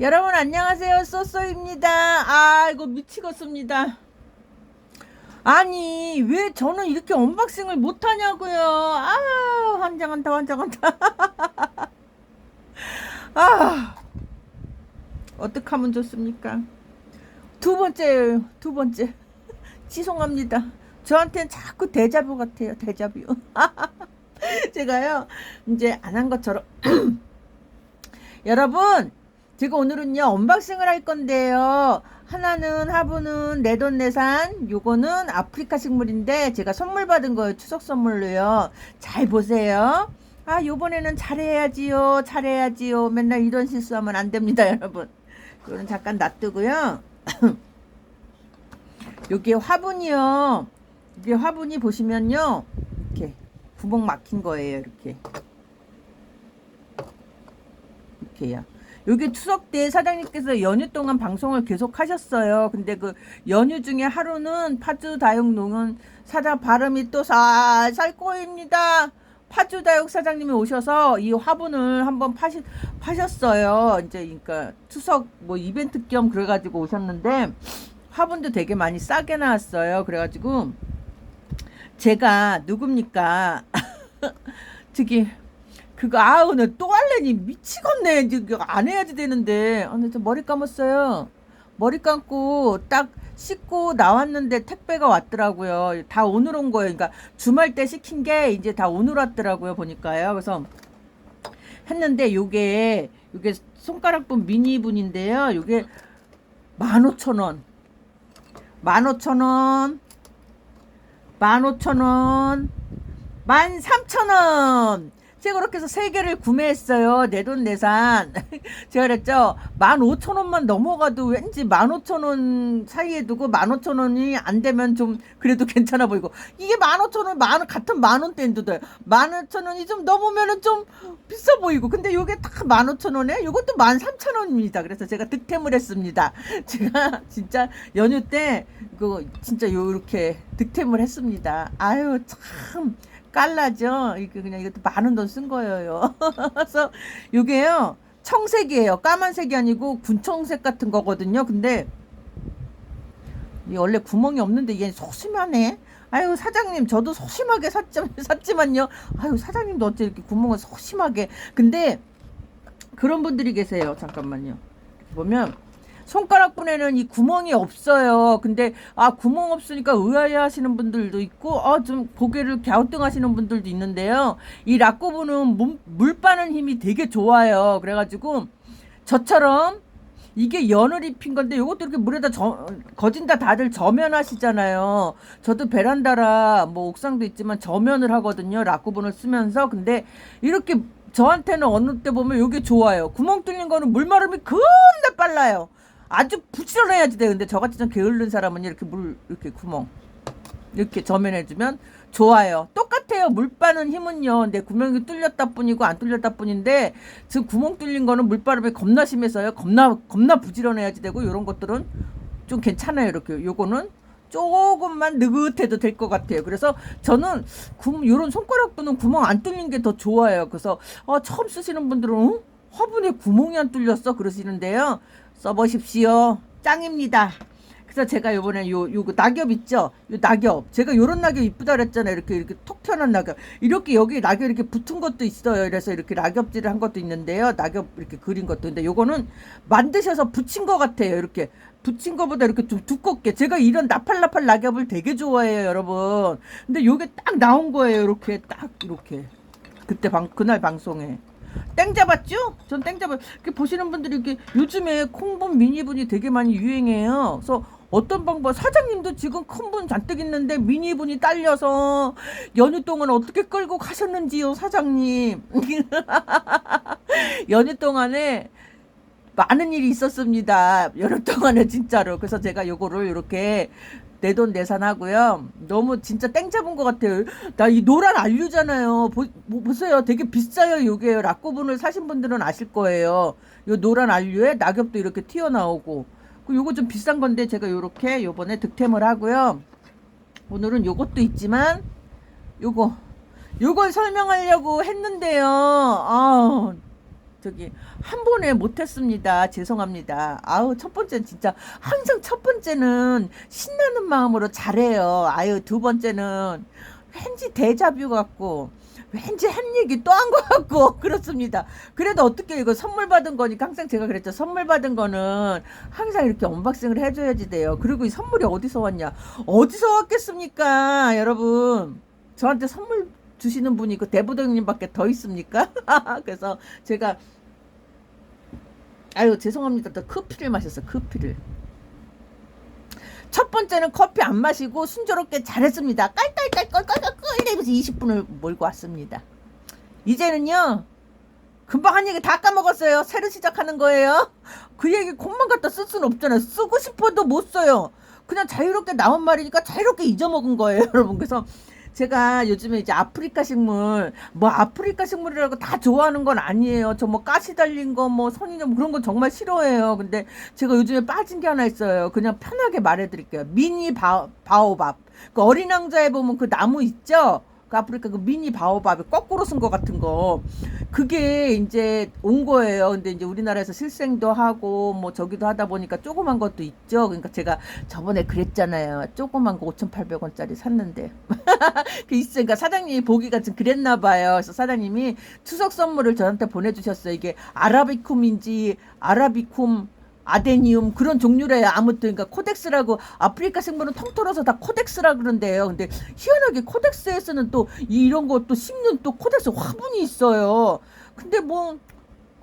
여러분 안녕하세요. 쏘쏘입니다. 아 이거 미치겠습니다. 아니 왜 저는 이렇게 언박싱을 못하냐고요? 아 환장한다 환장한다. 아 어떡하면 좋습니까? 두 번째예요 두 번째. 죄송합니다. 저한테는 자꾸 대자뷰 같아요 대자뷰. 제가요 이제 안 한 것처럼. 여러분 제가 오늘은요 언박싱을 할 건데요. 하나는 화분은 내돈내산 요거는 아프리카 식물인데 제가 선물 받은 거예요 추석 선물로요. 잘 보세요. 아 요번에는 잘해야지요 잘해야지요. 맨날 이런 실수하면 안 됩니다 여러분. 이거는 잠깐 놔두고요. 여기 화분이요. 이게 화분이 보시면요 이렇게 구멍 막힌 거예요 이렇게. 이렇게요 여기 추석 때 사장님께서 연휴 동안 방송을 계속 하셨어요. 근데 그 연휴 중에 하루는 파주 다육 농은 사장 발음이 또 살살 꼬입니다. 파주 다육 사장님이 오셔서 이 화분을 한번 파시, 파셨어요. 이제 그러니까 추석 뭐 이벤트 겸 그래가지고 오셨는데 화분도 되게 많이 싸게 나왔어요. 그래가지고 제가 누굽니까? 저기 그거 아우 나 또 할래니 미치겠네. 지금 안 해야지 되는데. 아, 근데 저 머리 감았어요. 머리 감고 딱 씻고 나왔는데 택배가 왔더라고요. 다 오늘 온 거예요. 그러니까 주말 때 시킨 게 이제 다 오늘 왔더라고요 보니까요. 그래서 했는데 요게 요게 손가락분 미니분인데요. 요게 15,000원. 15,000원. 15,000원. 13,000원 제가 그렇게 해서 세 개를 구매했어요. 내 돈 내산. 제가 그랬죠. 15,000원만 넘어가도 왠지 15,000원 사이에 두고 15,000원이 안 되면 좀 그래도 괜찮아 보이고 이게 15,000원 만 같은 만 원대인데 15,000원이 좀 넘으면은 좀 비싸 보이고 근데 요게 딱 15,000원에 요것도 13,000원입니다. 그래서 제가 득템을 했습니다. 제가 진짜 연휴 때 그 진짜 요렇게 득템을 했습니다. 아유 참 깔라죠. 이게 그냥 이것도 많은 돈 쓴 거예요. 그래서 요게요. 청색이에요. 까만색이 아니고 군청색 같은 거거든요. 근데 이 원래 구멍이 없는데 얘 소심하네. 아유 사장님 저도 소심하게 샀지, 샀지만요. 아유 사장님도 어째 이렇게 구멍을 소심하게. 근데 그런 분들이 계세요. 잠깐만요. 보면 손가락분에는 이 구멍이 없어요. 근데 아 구멍 없으니까 의아해하시는 분들도 있고 아 좀 고개를 갸우뚱하시는 분들도 있는데요. 이 락고분은 물, 물 빠는 힘이 되게 좋아요. 그래가지고 저처럼 이게 연을 입힌 건데 이것도 이렇게 물에다 저, 거진다 다들 저면하시잖아요. 저도 베란다라 뭐 옥상도 있지만 저면을 하거든요. 락구분을 쓰면서 근데 이렇게 저한테는 어느 때 보면 이게 좋아요. 구멍 뚫린 거는 물 마름이 겁나 빨라요. 아주 부지런해야지 돼. 근데 저같이 좀 게으른 사람은 이렇게 물 이렇게 구멍 이렇게 점연해주면 좋아요. 똑같아요. 물 빠는 힘은요. 근데 구멍이 뚫렸다 뿐이고 안 뚫렸다 뿐인데 지금 구멍 뚫린 거는 물바람이 겁나 심해서요. 겁나 겁나 부지런해야지 되고 이런 것들은 좀 괜찮아요. 이렇게 요거는 조금만 느긋해도 될 것 같아요. 그래서 저는 구, 요런 손가락분은 구멍 안 뚫린 게 더 좋아요. 그래서 어, 처음 쓰시는 분들은 어? 화분에 구멍이 안 뚫렸어 그러시는데요. 써보십시오. 짱입니다. 그래서 제가 요번에 요, 요 낙엽 있죠? 요 낙엽. 제가 요런 낙엽 이쁘다 그랬잖아요. 이렇게, 이렇게 톡 튀어나온 낙엽. 이렇게 여기 낙엽 이렇게 붙은 것도 있어요. 그래서 이렇게 낙엽질을 한 것도 있는데요. 낙엽 이렇게 그린 것도 있는데 요거는 만드셔서 붙인 것 같아요. 이렇게. 붙인 것보다 이렇게 좀 두껍게. 제가 이런 나팔나팔 낙엽을 되게 좋아해요, 여러분. 근데 요게 딱 나온 거예요. 이렇게 딱, 이렇게. 그때 방, 그날 방송에. 땡 잡았죠? 전 땡 잡았. 이렇게 보시는 분들이 이렇게 요즘에 콩분 미니분이 되게 많이 유행해요. 그래서 어떤 방법 사장님도 지금 큰 분 잔뜩 있는데 미니분이 딸려서 연휴 동안 어떻게 끌고 가셨는지요 사장님 연휴 동안에 많은 일이 있었습니다 연휴 동안에 진짜로 그래서 제가 요거를 이렇게 내 돈 내산하고요. 너무 진짜 땡 잡은 것 같아요. 나 이 노란 알류잖아요. 보, 뭐, 보세요. 되게 비싸요 요게. 락고분을 사신 분들은 아실 거예요. 요 노란 알류에 낙엽도 이렇게 튀어나오고. 그 요거 좀 비싼 건데 제가 요렇게 요번에 득템을 하고요. 오늘은 요것도 있지만 요거. 요걸 설명하려고 했는데요. 아 저기 한 번에 못했습니다. 죄송합니다. 아우 첫 번째는 진짜 항상 첫 번째는 신나는 마음으로 잘해요. 아유 두 번째는 왠지 데자뷰 같고 왠지 한 얘기 또 한 것 같고 그렇습니다. 그래도 어떻게 이거 선물 받은 거니까 항상 제가 그랬죠. 선물 받은 거는 항상 이렇게 언박싱을 해줘야지 돼요. 그리고 이 선물이 어디서 왔냐? 어디서 왔겠습니까, 여러분? 저한테 선물 주시는 분이 그 대부동님밖에 더 있습니까? 그래서 제가 아유 죄송합니다. 또 커피를 마셨어. 커피를. 첫 번째는 커피 안 마시고 순조롭게 잘했습니다. 깔깔깔깔깔깔 이러면서 20분을 몰고 왔습니다. 이제는요. 금방 한 얘기 다 까먹었어요. 새로 시작하는 거예요. 그 얘기 콩만 갖다 쓸 수는 없잖아요. 쓰고 싶어도 못 써요. 그냥 자유롭게 나온 말이니까 자유롭게 잊어먹은 거예요, 여러분. 그래서 제가 요즘에 이제 아프리카 식물, 뭐 아프리카 식물이라고 다 좋아하는 건 아니에요. 저 뭐 가시 달린 거, 뭐 선인장 뭐 그런 건 정말 싫어해요. 근데 제가 요즘에 빠진 게 하나 있어요. 그냥 편하게 말해드릴게요. 미니 바, 바오밥. 그 어린 왕자에 보면 그 나무 있죠? 그 아프리카 그 미니 바오밥이 거꾸로 쓴거 같은 거. 그게 이제 온 거예요. 근데 이제 우리나라에서 실생도 하고 뭐 저기도 하다 보니까 조그만 것도 있죠. 그러니까 제가 저번에 그랬잖아요. 조그만 거 5,800원짜리 샀는데. 그 있으니까 사장님이 보기가 좀 그랬나 봐요. 그래서 사장님이 추석 선물을 저한테 보내주셨어요. 이게 아라비쿰인지 아라비쿰 아데니움 그런 종류래요. 아무튼 그러니까 코덱스라고 아프리카 생물은 통틀어서 다 코덱스라 그런데요. 근데 희한하게 코덱스에서는 또 이런 거또 씹는 또 코덱스 화분이 있어요. 근데 뭐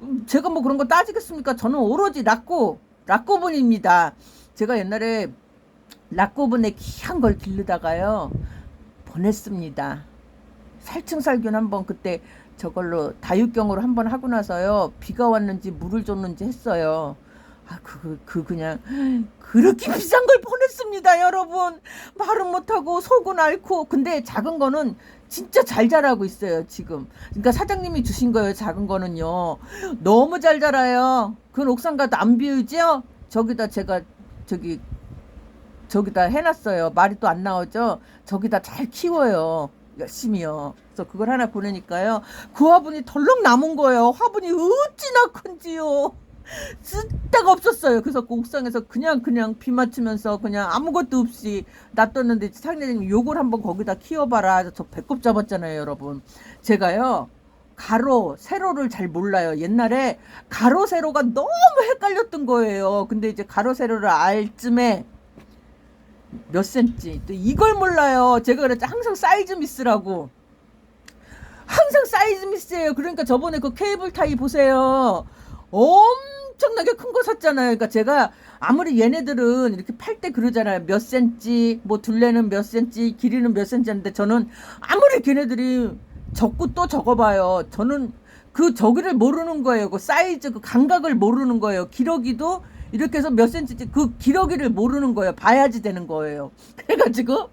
음, 제가 뭐 그런 거 따지겠습니까? 저는 오로지 락고 락고분입니다. 제가 옛날에 락고분에 귀한 걸 기르다가요 보냈습니다. 살충살균 한번 그때 저걸로 다육경으로 한번 하고 나서요 비가 왔는지 물을 줬는지 했어요. 아, 그, 그, 그냥, 그렇게 비싼 걸 보냈습니다, 여러분. 말은 못하고, 속은 앓고. 근데 작은 거는 진짜 잘 자라고 있어요, 지금. 그러니까 사장님이 주신 거예요, 작은 거는요. 너무 잘 자라요. 그건 옥상 가도 안 비우죠? 저기다 제가, 저기, 저기다 해놨어요. 말이 또 안 나오죠? 저기다 잘 키워요. 열심히요. 그래서 그걸 하나 보내니까요. 그 화분이 덜렁 남은 거예요. 화분이 어찌나 큰지요. 쓸데가 없었어요. 그래서 그 옥상에서 그냥 그냥 비 맞추면서 그냥 아무것도 없이 놔뒀는데 상대님 요걸 한번 거기다 키워봐라. 저 배꼽 잡았잖아요, 여러분. 제가요. 가로, 세로를 잘 몰라요. 옛날에 가로, 세로가 너무 헷갈렸던 거예요. 근데 이제 가로, 세로를 알 쯤에 몇 센치. 또 이걸 몰라요. 제가 그랬죠. 항상 사이즈 미스라고. 항상 사이즈 미스예요. 그러니까 저번에 그 케이블 타이 보세요. 엄 청나게 큰 거 샀잖아요. 그러니까 제가 아무리 얘네들은 이렇게 팔 때 그러잖아요. 몇 센치, 뭐 둘레는 몇 센치, 길이는 몇 센치 하는데 저는 아무리 걔네들이 적고 또 적어봐요. 저는 그 저기를 모르는 거예요. 그 사이즈, 그 감각을 모르는 거예요. 기러기도 이렇게 해서 몇 센치지 그 기러기를 모르는 거예요. 봐야지 되는 거예요. 그래가지고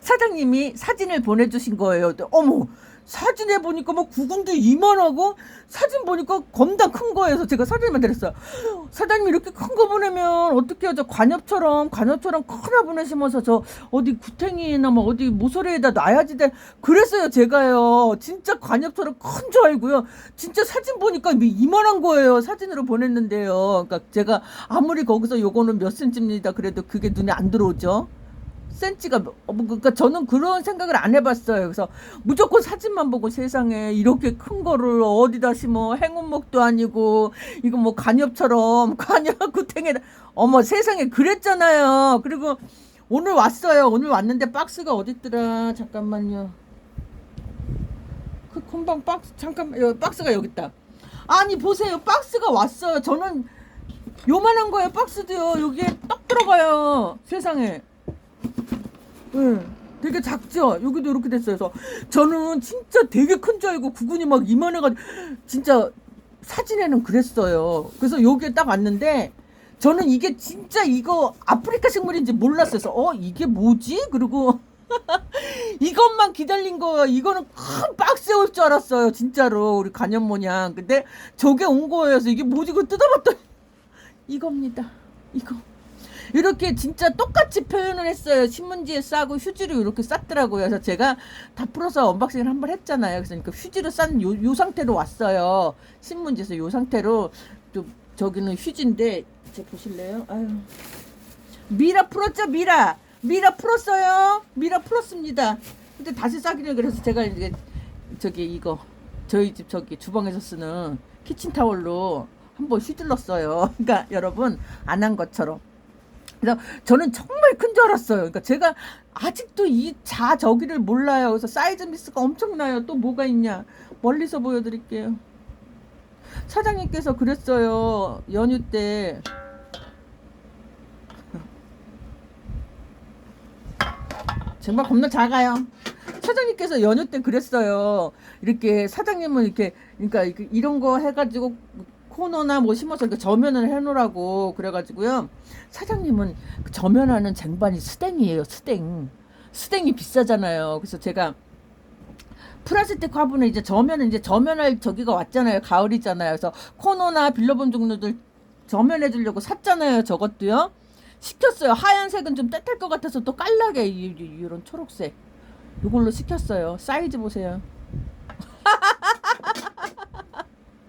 사장님이 사진을 보내주신 거예요. 어머 사진에 보니까 뭐 구근도 이만하고 사진 보니까 겁나 큰 거여서 제가 사진만 드렸어요. 사장님 이렇게 큰 거 보내면 어떻게 하죠? 관엽처럼 관엽처럼 큰 화분에 심어서 저 어디 구탱이나 뭐 어디 모서리에다 놔야지 돼. 그랬어요 제가요. 진짜 관엽처럼 큰 줄 알고요. 진짜 사진 보니까 이만한 거예요. 사진으로 보냈는데요. 그러니까 제가 아무리 거기서 요거는 몇 센치입니다. 그래도 그게 눈에 안 들어오죠. 센치가 뭐- 어, 뭐, 그러니까 저는 그런 생각을 안 해봤어요. 그래서 무조건 사진만 보고 세상에 이렇게 큰 거를 어디다 심어 행운목도 아니고 이거 뭐 관엽처럼 관엽 구탱에 어머 세상에 그랬잖아요. 그리고 오늘 왔어요. 오늘 왔는데 박스가 어딨더라. 잠깐만요. 그 금방 박스 잠깐만 여 박스가 여기 있다. 아니 보세요. 박스가 왔어요. 저는 요만한 거예요. 박스도요. 여기에 딱 들어가요. 세상에. 응. 되게 작죠? 여기도 이렇게 됐어요. 그래서 저는 진짜 되게 큰 줄 알고 구근이 막 이만해가지고 진짜 사진에는 그랬어요. 그래서 여기에 딱 왔는데 저는 이게 진짜 이거 아프리카 식물인지 몰랐어요. 그래서 어 이게 뭐지? 그리고 이것만 기다린 거 이거는 큰 박스에 올 줄 알았어요. 진짜로 우리 간염 모양. 근데 저게 온 거예요. 그래서 이게 뭐지? 그 뜯어봤더니 이겁니다. 이거. 이렇게 진짜 똑같이 표현을 했어요. 신문지에 싸고 휴지로 이렇게 쌌더라고요. 그래서 제가 다 풀어서 언박싱을 한 번 했잖아요. 그래서 그 휴지로 싼 요 요 상태로 왔어요. 신문지에서 요 상태로 또 저기는 휴지인데 제 보실래요? 아유. 미라 풀었죠, 미라. 미라 풀었어요. 미라 풀었습니다. 근데 다시 싸기를 그래서 제가 이제 저기 이거 저희 집 저기 주방에서 쓰는 키친 타월로 한번 휘둘렀어요. 그러니까 여러분 안 한 것처럼. 그래서 저는 정말 큰 줄 알았어요. 그러니까 제가 아직도 이 자 저기를 몰라요. 그래서 사이즈 미스가 엄청나요. 또 뭐가 있냐? 멀리서 보여드릴게요. 사장님께서 그랬어요. 연휴 때 정말 겁나 작아요. 사장님께서 연휴 때 그랬어요. 이렇게 사장님은 이렇게 그러니까 이런 거 해가지고 코너나 뭐 심어서 이렇게 저면을 해놓으라고 그래가지고요. 사장님은 그 저면하는 쟁반이 스댕이에요. 스댕. 스댕이 비싸잖아요. 그래서 제가 플라스틱 화분에 이제 저면은 이제 저면할 저기가 왔잖아요. 가을이잖아요. 그래서 코너나 빌려본 종류들 저면해 주려고 샀잖아요. 저것도요. 시켰어요. 하얀색은 좀 떼탈 것 같아서 또 깔라게 이, 이, 이런 초록색. 이걸로 시켰어요. 사이즈 보세요.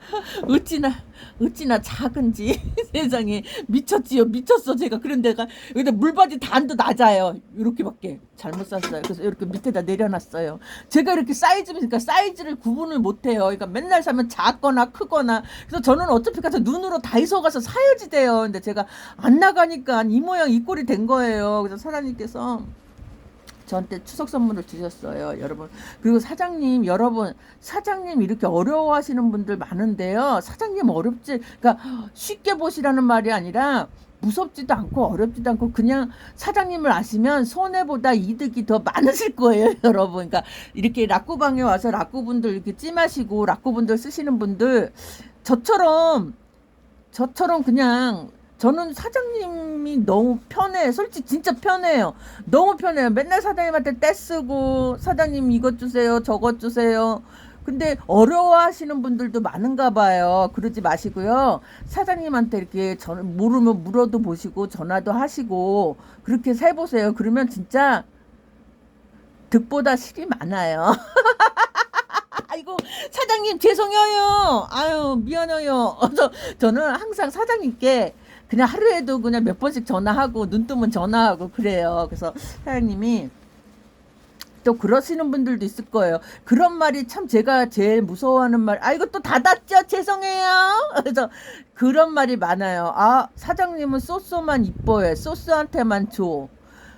어찌나 어찌나 작은지 세상에 미쳤지요. 미쳤어. 제가 그런 데가 여기다 물바지 단도 낮아요. 이렇게밖에 잘못 샀어요. 그래서 이렇게 밑에다 내려놨어요. 제가 이렇게 사이즈니까 사이즈를 구분을 못해요. 그러니까 맨날 사면 작거나 크거나. 그래서 저는 어차피 가서 눈으로 다이소 가서 사야지 돼요. 근데 제가 안 나가니까 이 모양 이 꼴이 된 거예요. 그래서 사장님께서 저한테 추석 선물을 주셨어요, 여러분. 그리고 사장님, 여러분, 사장님 이렇게 어려워하시는 분들 많은데요. 사장님 어렵지, 그러니까 쉽게 보시라는 말이 아니라 무섭지도 않고 어렵지도 않고 그냥 사장님을 아시면 손해보다 이득이 더 많으실 거예요, 여러분. 그러니까 이렇게 락구방에 와서 락구분들 이렇게 찜하시고 락구분들 쓰시는 분들 저처럼 저처럼 그냥 저는 사장님이 너무 편해. 솔직히 진짜 편해요. 너무 편해요. 맨날 사장님한테 떼쓰고 사장님 이것 주세요. 저것 주세요. 근데 어려워하시는 분들도 많은가 봐요. 그러지 마시고요. 사장님한테 이렇게 전 모르면 물어도 보시고 전화도 하시고 그렇게 세 보세요. 그러면 진짜 득보다 실이 많아요. 아이고 사장님 죄송해요. 아유 미안해요. 그래서 저는 항상 사장님께 그냥 하루에도 그냥 몇 번씩 전화하고 눈 뜨면 전화하고 그래요. 그래서 사장님이 또 그러시는 분들도 있을 거예요. 그런 말이 참 제가 제일 무서워하는 말. 아 이거 또 닫았죠? 죄송해요. 그래서 그런 말이 많아요. 아 사장님은 소스만 이뻐해. 소스한테만 줘.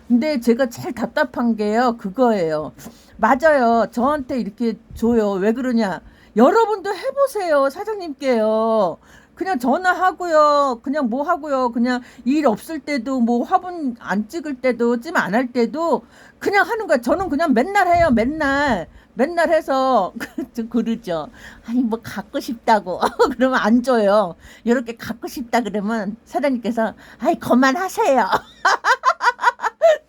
근데 제가 제일 답답한 게요. 그거예요. 맞아요. 저한테 이렇게 줘요. 왜 그러냐? 여러분도 해보세요. 사장님께요. 그냥 전화하고요. 그냥 뭐 하고요. 그냥 일 없을 때도 뭐 화분 안 찍을 때도 찜 안 할 때도 그냥 하는 거야. 저는 그냥 맨날 해요. 맨날. 맨날 해서 좀 그러죠. 아니 뭐 갖고 싶다고 그러면 안 줘요. 이렇게 갖고 싶다 그러면 사장님께서 아이 그만하세요.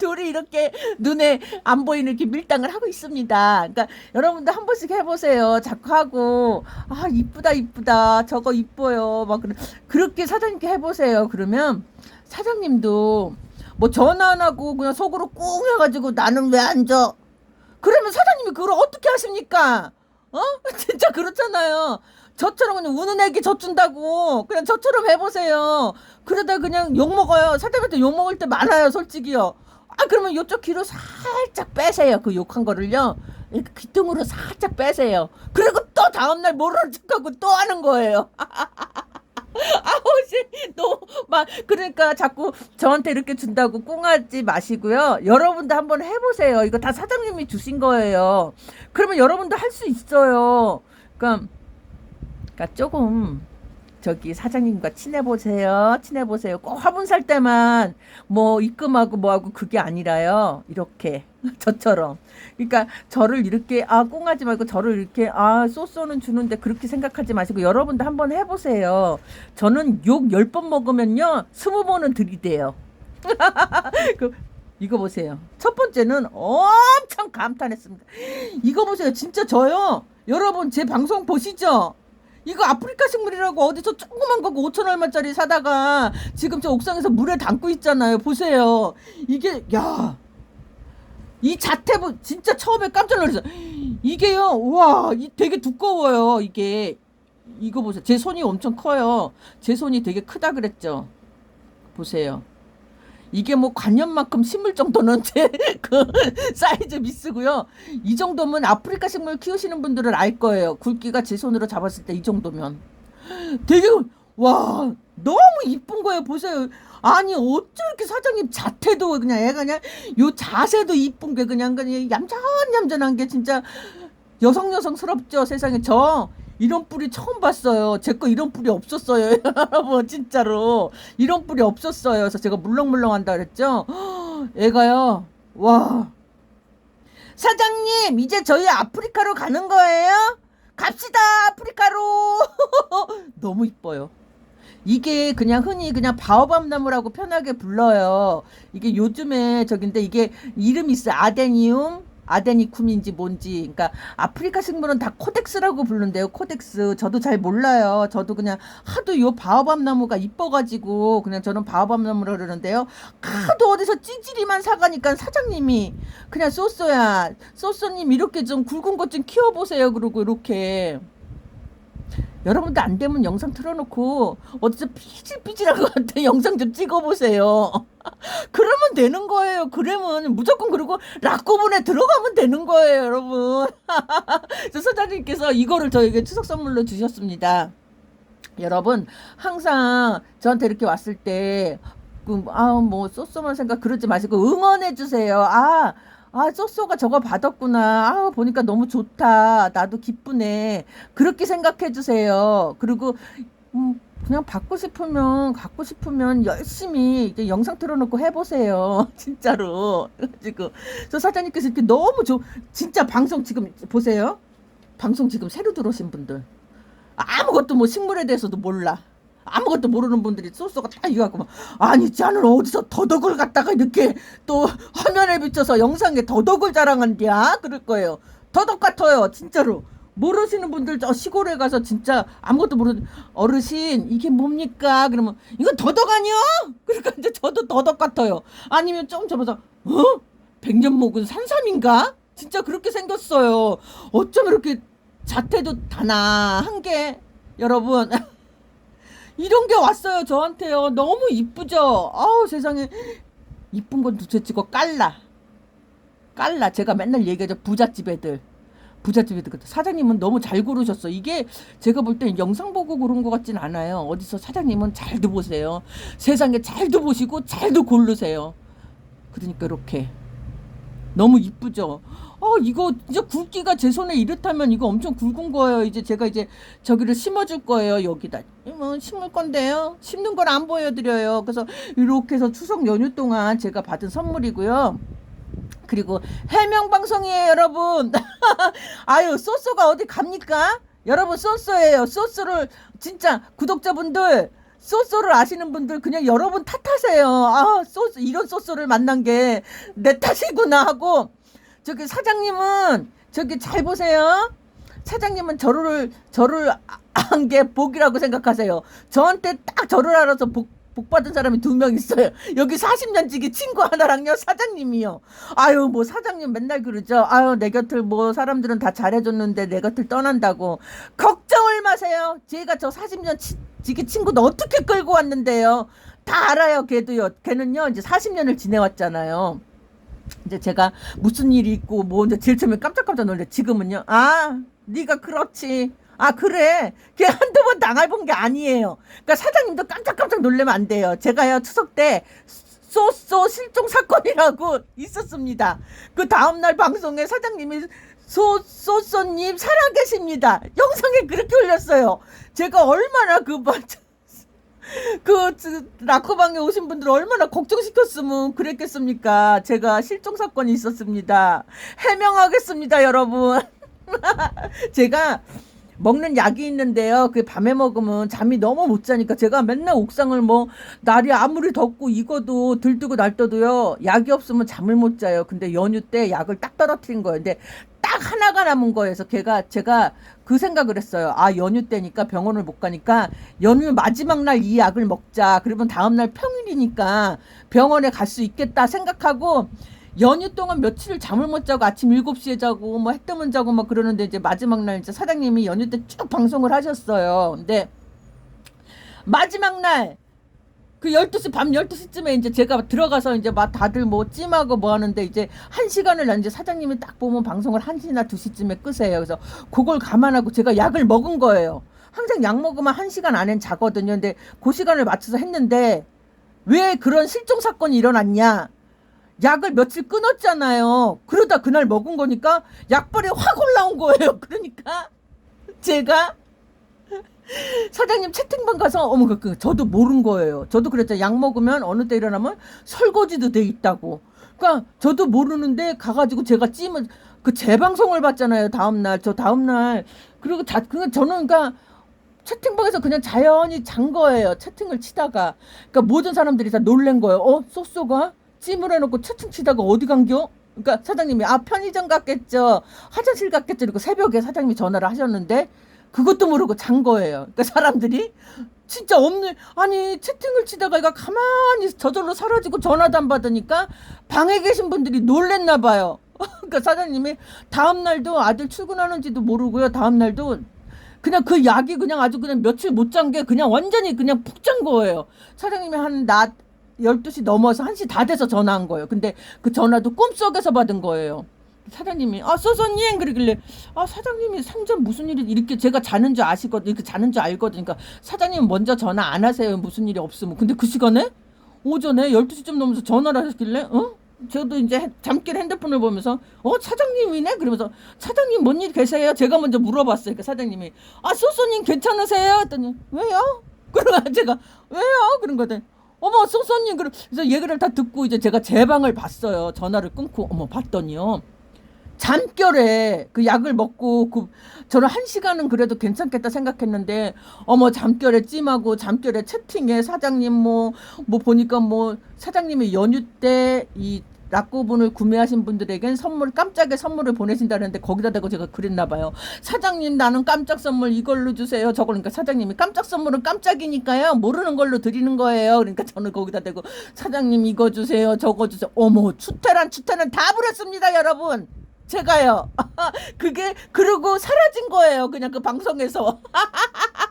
둘이 이렇게 눈에 안 보이는 이렇게 밀당을 하고 있습니다. 그러니까 여러분도 한 번씩 해보세요. 자꾸 하고 아 이쁘다 이쁘다 저거 이뻐요 막 그래 그렇게 사장님께 해보세요. 그러면 사장님도 뭐 전화 안 하고 그냥 속으로 꾹 해가지고 나는 왜 안 줘? 그러면 사장님이 그걸 어떻게 하십니까? 어? 진짜 그렇잖아요. 저처럼 그냥 우는 애기 젖준다고 그냥 저처럼 해보세요. 그러다 그냥 욕 먹어요. 사장님한테 욕 먹을 때 많아요, 솔직히요. 아 그러면 요쪽 귀로 살짝 빼세요. 그 욕한 거를요. 이렇게 귀등으로 살짝 빼세요. 그리고 또 다음날 모르는 척하고 또 하는 거예요. 아우 씨, 너막 그러니까 자꾸 저한테 이렇게 준다고 꿍하지 마시고요. 여러분도 한번 해보세요. 이거 다 사장님이 주신 거예요. 그러면 여러분도 할 수 있어요. 그러니까, 그러니까 조금 저기 사장님과 친해 보세요. 친해 보세요. 꼭 화분 살 때만 뭐 입금하고 뭐하고 그게 아니라요. 이렇게 저처럼. 그러니까 저를 이렇게 아 꽁하지 말고 저를 이렇게 아 소스는 주는데 그렇게 생각하지 마시고 여러분도 한번 해보세요. 저는 욕 열 번 먹으면요 스무 번은 들이대요. 그 이거 보세요. 첫 번째는 엄청 감탄했습니다. 이거 보세요. 진짜 저요. 여러분 제 방송 보시죠? 이거 아프리카 식물이라고 어디서 조그만 거 5천 얼마짜리 사다가 지금 저 옥상에서 물에 담고 있잖아요. 보세요. 이게 야. 이 자태부 진짜 처음에 깜짝 놀랐어요. 이게요. 와, 이 되게 두꺼워요. 이게 이거 보세요. 제 손이 엄청 커요. 제 손이 되게 크다 그랬죠. 보세요. 이게 뭐 관념만큼 심을 정도는 제 그 사이즈 미스고요. 이 정도면 아프리카 식물 키우시는 분들은 알 거예요. 굵기가 제 손으로 잡았을 때 이 정도면 되게 와 너무 이쁜 거예요. 보세요. 아니 어쩜 이렇게 사장님 자태도 그냥 애가 그냥 요 자세도 이쁜 게 그냥 그냥 얌전얌전한 게 진짜 여성 여성스럽죠 세상에 저 이런 뿌리 처음 봤어요. 제 거 이런 뿌리 없었어요. 여러분 진짜로 이런 뿌리 없었어요. 그래서 제가 물렁물렁 한다 그랬죠. 애가요. 와. 사장님 이제 저희 아프리카로 가는 거예요? 갑시다 아프리카로. 너무 이뻐요. 이게 그냥 흔히 그냥 바오밤 나무라고 편하게 불러요. 이게 요즘에 저긴데 이게 이름이 있어요. 아데니움 아데니쿰인지 뭔지. 그러니까 아프리카 식물은 다 코덱스라고 부르는데요 코덱스. 저도 잘 몰라요. 저도 그냥 하도 요 바오밤 나무가 이뻐 가지고 그냥 저는 바오밤 나무라 그러는데요. 하도 어디서 찌질이만 사 가니까 사장님이 그냥 쏘쏘야 쏘쏘님 이렇게 좀 굵은 것 좀 키워 보세요. 그러고 이렇게 여러분들 안 되면 영상 틀어놓고 어디서 삐질삐질한 것 같아 영상 좀 찍어보세요. 그러면 되는 거예요. 그러면 무조건 그리고 락고분에 들어가면 되는 거예요, 여러분. 저 소장님께서 이거를 저에게 추석 선물로 주셨습니다. 여러분 항상 저한테 이렇게 왔을 때 아뭐 쏘쏘만 생각 그러지 마시고 응원해 주세요. 아 아, 쏘쏘가 저거 받았구나. 아, 보니까 너무 좋다. 나도 기쁘네. 그렇게 생각해 주세요. 그리고, 음, 그냥 받고 싶으면, 갖고 싶으면 열심히 이제 영상 틀어놓고 해보세요. 진짜로. 그래가지고, 저 사장님께서 이렇게 너무 좋, 진짜 방송 지금 보세요. 방송 지금 새로 들어오신 분들. 아무것도 뭐 식물에 대해서도 몰라. 아무것도 모르는 분들이 소스가 딱 이거 갖고 막 아니 쟤는 어디서 더덕을 갖다가 이렇게 또 화면에 비춰서 영상에 더덕을 자랑한디야? 그럴 거예요. 더덕 같아요 진짜로. 모르시는 분들 저 시골에 가서 진짜 아무것도 모르는 어르신 이게 뭡니까? 그러면 이건 더덕 아니야? 그러니까 이제 저도 더덕 같아요. 아니면 좀 접어서 어? 백년 목은 산삼인가? 진짜 그렇게 생겼어요. 어쩜 이렇게 자태도 다나 한 게 여러분 이런 게 왔어요 저한테요. 너무 이쁘죠? 아우 세상에. 이쁜 건 찍고 깔라. 깔라. 제가 맨날 얘기하죠. 부잣집 애들. 부잣집 애들 사장님은 너무 잘 고르셨어. 이게 제가 볼땐 영상 보고 고른 것 같진 않아요. 어디서 사장님은 잘도 보세요. 세상에 잘도 보시고 잘도 고르세요. 그러니까 이렇게. 너무 이쁘죠 어 이거 이제 굵기가 제 손에 이렇다면 이거 엄청 굵은 거예요. 이제 제가 이제 저기를 심어줄 거예요. 여기다 뭐 심을 건데요. 심는 걸 안 보여드려요. 그래서 이렇게 해서 추석 연휴 동안 제가 받은 선물이고요. 그리고 해명 방송이에요, 여러분. 아유 소스가 어디 갑니까? 여러분 소스예요. 소스를 진짜 구독자분들 소스를 아시는 분들 그냥 여러분 탓하세요. 아 소스 이런 소스를 만난 게 내 탓이구나 하고 저기 사장님은 저기 잘 보세요. 사장님은 저를 저를 한 게 복이라고 생각하세요. 저한테 딱 저를 알아서 복, 복 받은 사람이 두 명 있어요. 여기 40년 지기 친구 하나랑요 사장님이요. 아유 뭐 사장님 맨날 그러죠. 아유 내 곁을 뭐 사람들은 다 잘해줬는데 내 곁을 떠난다고 걱정을 마세요. 제가 저 40년 치, 지기 친구도 어떻게 끌고 왔는데요. 다 알아요. 걔도요. 걔는요 이제 40년을 지내왔잖아요. 이제 제가 무슨 일이 있고 뭐 이제 제일 처음에 깜짝깜짝 놀래. 지금은요. 아, 네가 그렇지. 아 그래. 걔 한두 번 당해본 게 아니에요. 그러니까 사장님도 깜짝깜짝 놀래면 안 돼요. 제가요 추석 때 쏘쏘 실종 사건이라고 있었습니다. 그 다음날 방송에 사장님이 소쏘쏘님 살아계십니다. 영상에 그렇게 올렸어요. 제가 얼마나 그 그 라커방에 오신 분들 얼마나 걱정시켰으면 그랬겠습니까? 제가 실종 사건이 있었습니다. 해명하겠습니다, 여러분. 제가 먹는 약이 있는데요. 그 밤에 먹으면 잠이 너무 못 자니까 제가 맨날 옥상을 뭐 날이 아무리 덥고 익어도 들뜨고 날떠도요. 약이 없으면 잠을 못 자요. 근데 연휴 때 약을 딱 떨어뜨린 거예요. 근데 딱 하나가 남은 거여서 걔가 제가 그 생각을 했어요. 아 연휴 때니까 병원을 못 가니까 연휴 마지막 날 이 약을 먹자. 그러면 다음 날 평일이니까 병원에 갈 수 있겠다 생각하고 연휴 동안 며칠 잠을 못 자고 아침 7시에 자고 뭐해 뜨면 자고 막 그러는데 이제 마지막 날 이제 사장님이 연휴 때 쭉 방송을 하셨어요. 근데 마지막 날 그 12시 밤 12시쯤에 이제 제가 들어가서 이제 막 다들 뭐 찜하고 뭐 하는데 이제 한 시간을 난 이제 사장님이 딱 보면 방송을 1시나 2시쯤에 끄세요. 그래서 그걸 감안하고 제가 약을 먹은 거예요. 항상 약 먹으면 1시간 안엔 자거든요. 근데 그 시간을 맞춰서 했는데 왜 그런 실종 사건이 일어났냐? 약을 며칠 끊었잖아요. 그러다 그날 먹은 거니까 약발이 확 올라온 거예요. 그러니까 제가 사장님 채팅방 가서 어머 그, 그 저도 모른 거예요. 저도 그랬죠. 약 먹으면 어느 때 일어나면 설거지도 돼 있다고. 그러니까 저도 모르는데 가가지고 제가 찜은 그 재방송을 봤잖아요. 다음 날 저 다음 날 그리고 자그 저는 그러니까 채팅방에서 그냥 자연히 잔 거예요. 채팅을 치다가 그러니까 모든 사람들이 다 놀란 거예요. 어 쏘쏘가 찜을 해놓고 채팅 치다가 어디 간겨? 그러니까 사장님이 아 편의점 갔겠죠. 화장실 갔겠죠. 그리고 새벽에 사장님이 전화를 하셨는데 그것도 모르고 잔 거예요. 그러니까 사람들이 진짜 없는 아니 채팅을 치다가 얘가 가만히 저절로 사라지고 전화도 안 받으니까 방에 계신 분들이 놀랬나 봐요. 그러니까 사장님이 다음 날도 아들 출근하는지도 모르고요. 다음 날도 그냥 그 약이 그냥 아주 그냥 며칠 못 잔 게 그냥 완전히 그냥 푹 잔 거예요. 사장님이 한낮 12시 넘어서 1시 다 돼서 전화한 거예요. 근데 그 전화도 꿈속에서 받은 거예요. 사장님이 아 소소님! 그러길래 아 사장님이 생전 무슨 일이 이렇게 제가 자는 줄 아시거든 이렇게 자는 줄 알거든 그러니까 사장님 먼저 전화 안 하세요. 무슨 일이 없으면. 근데 그 시간에 오전에 12시쯤 넘어서 전화를 하셨길래 어? 저도 이제 잠길 핸드폰을 보면서 어 사장님이네? 그러면서 사장님 뭔 일 계세요? 제가 먼저 물어봤어요. 그 사장님이 아 소소님 괜찮으세요? 했더니 왜요? 그러고 제가 왜요? 그런 거든 어머 소소님 그래서 얘기를 다 듣고 이제 제가 제 방을 봤어요. 전화를 끊고 어머 봤더니요. 잠결에 그 약을 먹고 그 저는 한 시간은 그래도 괜찮겠다 생각했는데 어머 잠결에 찜하고 잠결에 채팅에 사장님 뭐뭐 보니까 뭐 사장님이 연휴 때 이 락구분을 구매하신 분들에겐 선물 깜짝의 선물을 보내신다는데 거기다 대고 제가 그랬나 봐요. 사장님 나는 깜짝 선물 이걸로 주세요. 저걸 그러니까 사장님이 깜짝 선물은 깜짝이니까요. 모르는 걸로 드리는 거예요. 그러니까 저는 거기다 대고 사장님 이거 주세요. 저거 주세요. 어머 추태란 추태는 다 부렸습니다, 여러분. 제가요. 그게 그러고 사라진 거예요. 그냥 그 방송에서.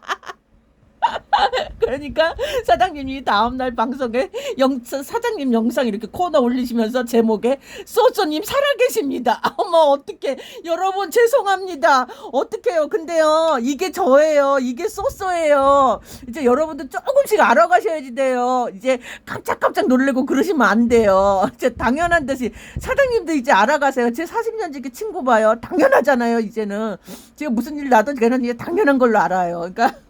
그러니까 사장님이 다음날 방송에 영, 사장님 영상 이렇게 코너 올리시면서 제목에 소소님 살아계십니다. 어머 어떻게 여러분 죄송합니다. 어떡해요. 근데요 이게 저예요. 이게 소소예요. 이제 여러분들 조금씩 알아가셔야지 돼요. 이제 깜짝깜짝 놀래고 그러시면 안 돼요. 이제 당연한 듯이 사장님도 이제 알아가세요. 제 40년 지기 친구 봐요. 당연하잖아요. 이제는 제가 무슨 일 나도 걔는 이제 당연한 걸로 알아요. 그러니까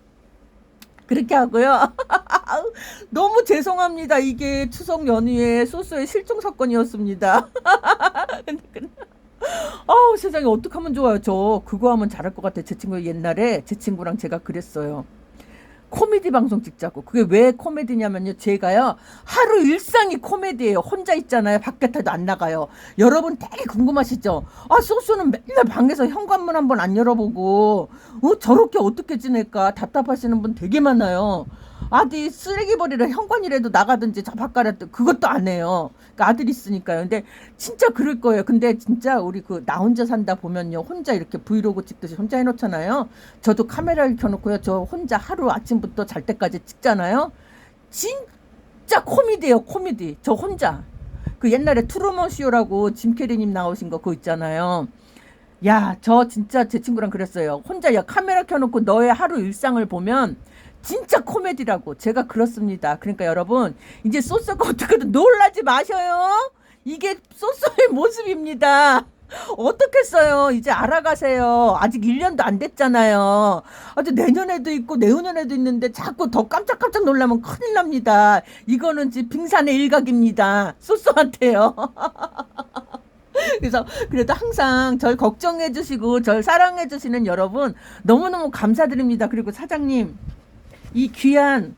그렇게 하고요. 너무 죄송합니다. 이게 추석 연휴에 소소의 실종 사건이었습니다. 아우 세상에 어떡하면 좋아요. 저 그거 하면 잘할 것 같아. 제 친구 옛날에 제 친구랑 제가 그랬어요. 코미디 방송 찍자고. 그게 왜 코미디냐면요. 제가요. 하루 일상이 코미디예요. 혼자 있잖아요. 밖에도 안 나가요. 여러분 되게 궁금하시죠? 아, 소수는 맨날 방에서 현관문 한 번 안 열어보고 어, 저렇게 어떻게 지낼까 답답하시는 분 되게 많아요. 아들이 쓰레기 버리러 현관이라도 나가든지 저 바깥에 그것도 안 해요. 그러니까 아들 있으니까요. 근데 진짜 그럴 거예요. 근데 진짜 우리 그 나 혼자 산다 보면요. 혼자 이렇게 브이로그 찍듯이 혼자 해놓잖아요. 저도 카메라를 켜놓고요. 저 혼자 하루 아침부터 잘 때까지 찍잖아요. 진짜 코미디예요. 코미디. 저 혼자. 그 옛날에 트루먼 쇼라고 짐 캐리님 나오신 거 그거 있잖아요. 야, 저 진짜 제 친구랑 그랬어요. 혼자 야 카메라 켜놓고 너의 하루 일상을 보면 진짜 코미디라고 제가 그렇습니다. 그러니까 여러분 이제 소스가 어떻게든 놀라지 마셔요. 이게 소스의 모습입니다. 어떻겠어요? 이제 알아가세요. 아직 1년도 안 됐잖아요. 아주 내년에도 있고 내후년에도 있는데 자꾸 더 깜짝깜짝 놀라면 큰일 납니다. 이거는 지금 빙산의 일각입니다. 소스한테요. 그래서 그래도 항상 절 걱정해 주시고 절 사랑해 주시는 여러분 너무너무 감사드립니다. 그리고 사장님 이 귀한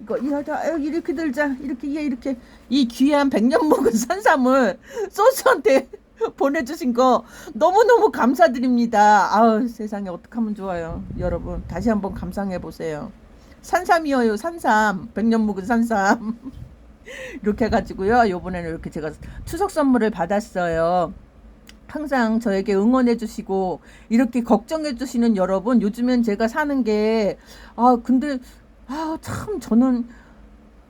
이거 이 여자 아유, 이렇게 들자 이렇게 얘 이렇게 이 귀한 백년 묵은 산삼을 소스한테 보내주신 거 너무너무 감사드립니다. 아우 세상에 어떡하면 좋아요. 여러분 다시 한번 감상해 보세요. 산삼이어요 산삼 백년 묵은 산삼 이렇게 해가지고요 요번에는 이렇게 제가 추석 선물을 받았어요. 항상 저에게 응원해 주시고 이렇게 걱정해 주시는 여러분 요즘엔 제가 사는 게 아 근데 아 참 저는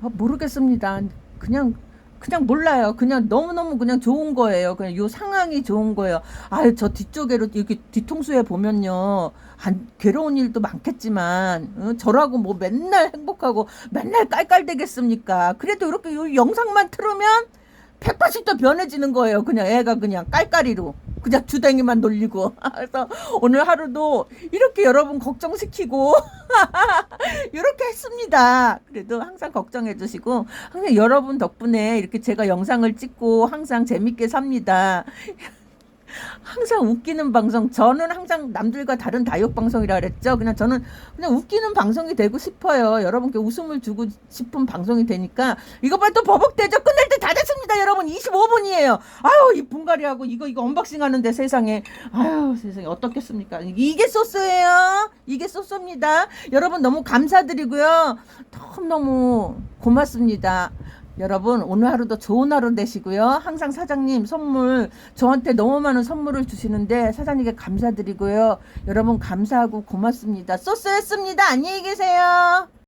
아, 모르겠습니다. 그냥 그냥 몰라요. 그냥 너무너무 그냥 좋은 거예요. 그냥 요 상황이 좋은 거예요. 아유, 저 뒤쪽에로 이렇게 뒤통수에 보면요. 안, 괴로운 일도 많겠지만, 어, 저라고 뭐 맨날 행복하고 맨날 깔깔대겠습니까? 그래도 이렇게 요 영상만 틀으면 180도 변해지는 거예요. 그냥 애가 그냥 깔깔이로. 그냥 주댕이만 놀리고. 그래서 오늘 하루도 이렇게 여러분 걱정시키고 이렇게 했습니다. 그래도 항상 걱정해 주시고 항상 여러분 덕분에 이렇게 제가 영상을 찍고 항상 재밌게 삽니다. 항상 웃기는 방송. 저는 항상 남들과 다른 다육 방송이라 그랬죠. 그냥 저는 그냥 웃기는 방송이 되고 싶어요. 여러분께 웃음을 주고 싶은 방송이 되니까 이거 빨리 또 버벅대죠. 끝날 때 다 됐습니다, 여러분. 25분이에요. 아유, 이 분갈이하고 이거 이거 언박싱 하는데 세상에. 아유, 세상에 어떻겠습니까? 이게 소스예요. 이게 소스입니다. 여러분 너무 감사드리고요. 너무너무 고맙습니다. 여러분 오늘 하루도 좋은 하루 되시고요. 항상 사장님 선물 저한테 너무 많은 선물을 주시는데 사장님께 감사드리고요. 여러분 감사하고 고맙습니다. 소스 했습니다. 안녕히 계세요.